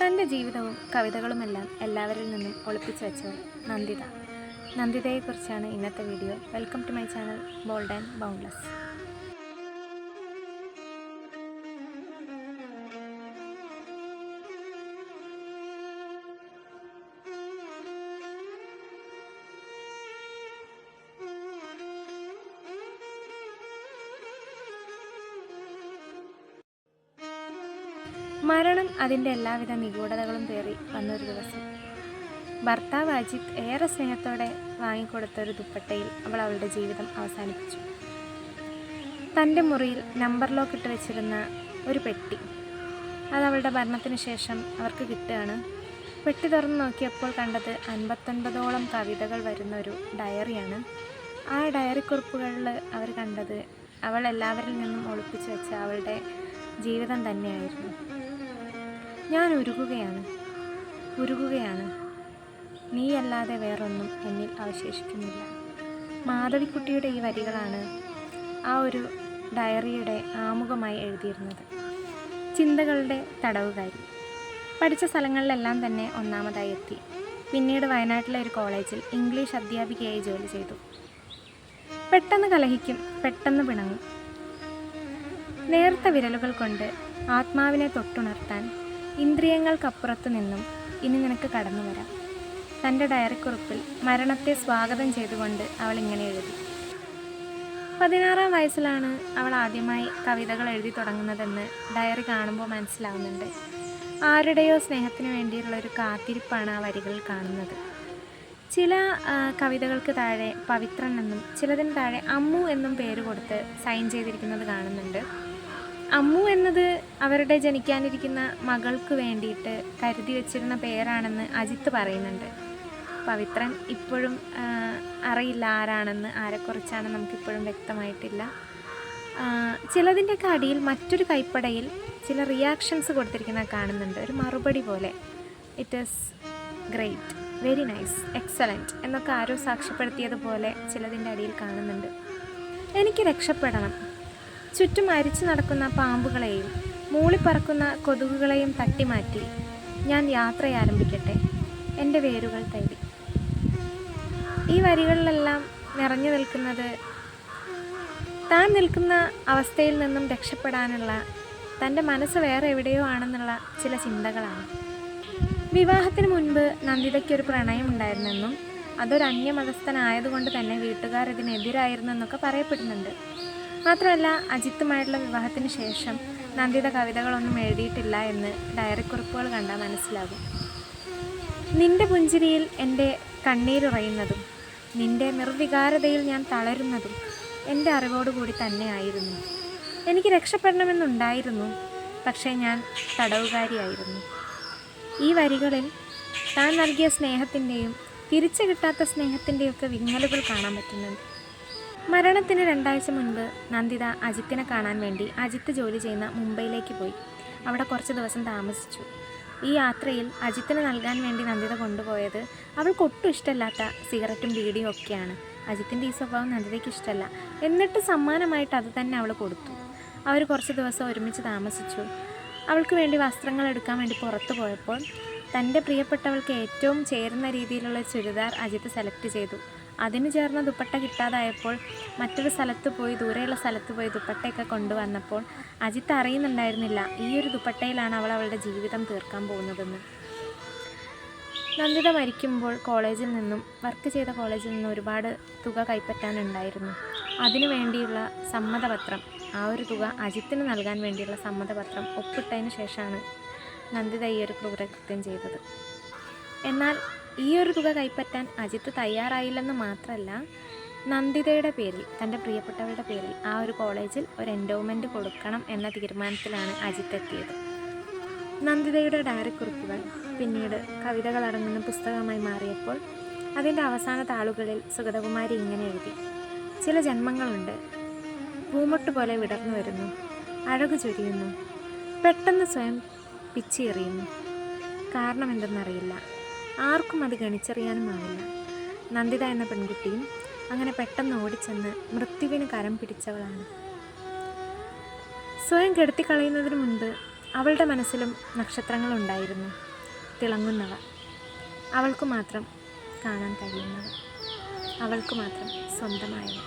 തന്റെ ജീവിതവും കവിതകളുമെല്ലാം എല്ലാവരിൽ നിന്നും ഒളിപ്പിച്ചു വെച്ചവൾ നന്ദിത. നന്ദിതയെക്കുറിച്ചാണ് ഇന്നത്തെ video. Welcome to my channel bold and boundless മരണം അതിന്റെ എല്ലാവിധ നിഗൂഢതകളും പേറി വന്നൊരു ദിവസം. ഭർത്താവ് അജിത് ഏറെ സ്നേഹത്തോടെ വാങ്ങിക്കൊടുത്ത ഒരു ദുപ്പട്ടയിൽ അവൾ അവളുടെ ജീവിതം അവസാനിപ്പിച്ചു. തന്റെ മുറിയിൽ നമ്പർ ലോക്ക് ഇട്ട് വെച്ചിരുന്ന ഒരു പെട്ടി. അത് അവളുടെ ഭരണത്തിന് ശേഷം അവർക്ക് കിട്ടുകയാണ്. പെട്ടി തുറന്ന് നോക്കിയപ്പോൾ കണ്ടത് അൻപത്തൊൻപതോളം കവിതകൾ വരുന്ന ഒരു ഡയറിയാണ്. ആ ഡയറി കുറിപ്പുകളിൽ അവർ കണ്ടത് അവൾ എല്ലാവരിൽ നിന്നും ഒളിപ്പിച്ചു വെച്ച അവളുടെ ജീവിതം തന്നെയായിരുന്നു. ഞാൻ ഉരുകുകയാണ്. ഉരുകുകയാണ്. നീയല്ലാതെ വേറൊന്നും എന്നിൽ അവശേഷിക്കുന്നില്ല. മാധവിക്കുട്ടിയുടെ ഈ വരികളാണ് ആ ഒരു ഡയറിയുടെ ആമുഖമായി എഴുതിയിരുന്നത്. ചിന്തകളുടെ തടവുകാരി. പഠിച്ച സ്ഥലങ്ങളിലെല്ലാം തന്നെ ഒന്നാമതായി എത്തി. പിന്നീട് വയനാട്ടിലെ ഒരു കോളേജിൽ ഇംഗ്ലീഷ് അധ്യാപികയായി ജോലി ചെയ്തു. പെട്ടെന്ന് കലഹിക്കും പെട്ടെന്ന് പിണങ്ങും. നേർത്ത വിരലുകൾ കൊണ്ട് ആത്മാവിനെ തൊട്ടുണർത്താൻ ഇന്ദ്രിയങ്ങൾക്കപ്പുറത്തു നിന്നും ഇനി നിനക്ക് കടന്നു വരാം. തന്റെ ഡയറിക്കുറിപ്പിൽ മരണത്തെ സ്വാഗതം ചെയ്തുകൊണ്ട് അവൾ ഇങ്ങനെ എഴുതി. പതിനാറാം വയസ്സിലാണ് അവൾ ആദ്യമായി കവിതകൾ എഴുതി തുടങ്ങുന്നതെന്ന് ഡയറി കാണുമ്പോൾ മനസ്സിലാവുന്നുണ്ട്. ആരുടെയോ സ്നേഹത്തിന് വേണ്ടിയുള്ള ഒരു കാത്തിരിപ്പാണ് ആ വരികളിൽ കാണുന്നത്. ചില കവിതകൾക്ക് താഴെ പവിത്രൻ എന്നും ചിലതിന് താഴെ അമ്മു എന്നും പേര് കൊടുത്ത് സൈൻ ചെയ്തിരിക്കുന്നത് കാണുന്നുണ്ട്. അമ്മു എന്നത് അവരുടെ ജനിക്കാനിരിക്കുന്ന മകൾക്ക് വേണ്ടിയിട്ട് കരുതി വെച്ചിരുന്ന പേരാണെന്ന് അജിത്ത് പറയുന്നുണ്ട്. പവിത്രൻ ഇപ്പോഴും അറിയില്ല ആരാണെന്ന് ആരെക്കുറിച്ചാണ് നമുക്കിപ്പോഴും വ്യക്തമായിട്ടില്ല. ചിലതിന്റെയൊക്കെ അടിയിൽ മറ്റൊരു കൈപ്പടയിൽ ചില റിയാക്ഷൻസ് കൊടുത്തിരിക്കുന്ന കാണുന്നുണ്ട്. ഒരു മറുപടി പോലെ. It is great very nice excellent എന്നൊക്കെ ആരോ സാക്ഷ്യപ്പെടുത്തിയതുപോലെ ചിലതിന്റെ അടിയിൽ കാണുന്നുണ്ട്. എനിക്ക് രക്ഷപ്പെടണം. ചുറ്റും അരിച്ചു നടക്കുന്ന പാമ്പുകളെയും മൂളിപ്പറക്കുന്ന കൊതുകുകളെയും തട്ടിമാറ്റി ഞാൻ യാത്ര ആരംഭിക്കട്ടെ എന്റെ വേരുകൾ തേടി. ഈ വരികളിലെല്ലാം നിറഞ്ഞു നിൽക്കുന്നത് താൻ നിൽക്കുന്ന അവസ്ഥയിൽ നിന്നും രക്ഷപ്പെടാനുള്ള തന്റെ മനസ്സ് വേറെ എവിടെയോ ആണെന്നുള്ള ചില ചിന്തകളാണ്. വിവാഹത്തിന് മുൻപ് നന്ദിതയ്ക്കൊരു പ്രണയം ഉണ്ടായിരുന്നെന്നും അതൊരു അന്യമതസ്ഥനായതുകൊണ്ട് തന്നെ വീട്ടുകാർ ഇതിനെതിരായിരുന്നെന്നൊക്കെ പറയപ്പെടുന്നുണ്ട്. മാത്രമല്ല അജിത്തുമായിട്ടുള്ള വിവാഹത്തിന് ശേഷം നന്ദിത കവിതകളൊന്നും എഴുതിയിട്ടില്ല എന്ന് ഡയറി കുറിപ്പുകൾ കണ്ടാൽ മനസ്സിലാകും. നിന്റെ പുഞ്ചിരിയിൽ എന്റെ കണ്ണീരുറയുന്നതും നിന്റെ നിർവികാരതയിൽ ഞാൻ തളരുന്നതും എന്റെ അറിവോടുകൂടി തന്നെയായിരുന്നു എനിക്ക് രക്ഷപ്പെടണമെന്നുണ്ടായിരുന്നു പക്ഷേ ഞാൻ തടവുകാരിയായിരുന്നു. ഈ വരികളിൽ താൻ നൽകിയ സ്നേഹത്തിന്റെയും തിരിച്ചു കിട്ടാത്ത സ്നേഹത്തിന്റെയൊക്കെ വിങ്ങലുകൾ കാണാൻ പറ്റുന്നുണ്ട്. മരണത്തിന് രണ്ടാഴ്ച മുൻപ് നന്ദിത അജിത്തിനെ കാണാൻ വേണ്ടി അജിത്ത് ജോലി ചെയ്യുന്ന മുംബൈയിലേക്ക് പോയി. അവിടെ കുറച്ച് ദിവസം താമസിച്ചു. ഈ യാത്രയിൽ അജിത്തിന് നൽകാൻ വേണ്ടി നന്ദിത കൊണ്ടുപോയത് അവൾക്ക് ഒട്ടും ഇഷ്ടമല്ലാത്ത സിഗരറ്റും ബീഡിയും ഒക്കെയാണ്. അജിത്തിന്റെ ഈ സ്വഭാവം നന്ദിതയ്ക്ക് ഇഷ്ടമല്ല. എന്നിട്ട് സമ്മാനമായിട്ട് അത് തന്നെ അവൾ കൊടുത്തു. അവർ കുറച്ച് ദിവസം ഒരുമിച്ച് താമസിച്ചു. അവൾക്ക് വേണ്ടി വസ്ത്രങ്ങൾ എടുക്കാൻ വേണ്ടി പുറത്തു പോയപ്പോൾ തന്റെ പ്രിയപ്പെട്ടവൾക്ക് ഏറ്റവും ചേരുന്ന രീതിയിലുള്ള ചുരിദാർ അജിത്ത് സെലക്ട് ചെയ്തു. അതിന് ചേർന്ന ദുപ്പട്ട കിട്ടാതായപ്പോൾ മറ്റൊരു സ്ഥലത്ത് പോയി ദൂരെയുള്ള സ്ഥലത്ത് പോയി ദുപ്പട്ടയൊക്കെ കൊണ്ടുവന്നപ്പോൾ അജിത്ത് അറിയുന്നുണ്ടായിരുന്നില്ല ഈ ഒരു ദുപ്പട്ടയിലാണ് അവൾ അവളുടെ ജീവിതം തീർക്കാൻ പോകുന്നതെന്ന്. നന്ദിത മരിക്കുമ്പോൾ കോളേജിൽ നിന്നും വർക്ക് ചെയ്ത കോളേജിൽ നിന്നും ഒരുപാട് തുക കൈപ്പറ്റാനുണ്ടായിരുന്നു. അതിനു വേണ്ടിയുള്ള സമ്മതപത്രം ആ ഒരു തുക അജിത്തിന് നൽകാൻ വേണ്ടിയുള്ള സമ്മതപത്രം ഒപ്പിട്ടതിന് ശേഷമാണ് നന്ദിത ഈ ഒരു ക്രൂരകൃത്യം ചെയ്തത്. എന്നാൽ ഈ ഒരു തുക കൈപ്പറ്റാൻ അജിത്ത് തയ്യാറായില്ലെന്ന് മാത്രമല്ല നന്ദിതയുടെ പേരിൽ തന്റെ പ്രിയപ്പെട്ടവരുടെ പേരിൽ ആ ഒരു കോളേജിൽ ഒരു എൻഡോമെന്റ് കൊടുക്കണം എന്ന തീരുമാനത്തിലാണ് അജിത്ത് എത്തിയത്. നന്ദിതയുടെ ഡയറി കുറിപ്പുകൾ പിന്നീട് കവിതകൾ അടങ്ങുന്ന പുസ്തകമായി മാറിയപ്പോൾ അതിന്റെ അവസാന താളുകളിൽ സുഗതകുമാരി ഇങ്ങനെ എഴുതി ചില ജന്മങ്ങളുണ്ട് പൂമൊട്ട് പോലെ വിടർന്നു വരുന്നു അഴകു ചൊരിയുന്നു പെട്ടെന്ന് സ്വയം പിച്ചിയെറിയുന്നു കാരണം എന്തെന്നറിയില്ല. ആർക്കും അത് ഗണിച്ചറിയാനുമാവില്ല നന്ദിത എന്ന പെൺകുട്ടിയും അങ്ങനെ പെട്ടെന്ന് ഓടിച്ചെന്ന് മൃത്യുവിന് കരം പിടിച്ചവളാണ്. സ്വയം കെടുത്തിക്കളയുന്നതിന് മുൻപ് അവളുടെ മനസ്സിലും നക്ഷത്രങ്ങളുണ്ടായിരുന്നു. തിളങ്ങുന്നവ. അവൾക്ക് മാത്രം കാണാൻ കഴിയുന്നവ. അവൾക്ക് മാത്രം സ്വന്തമായവ.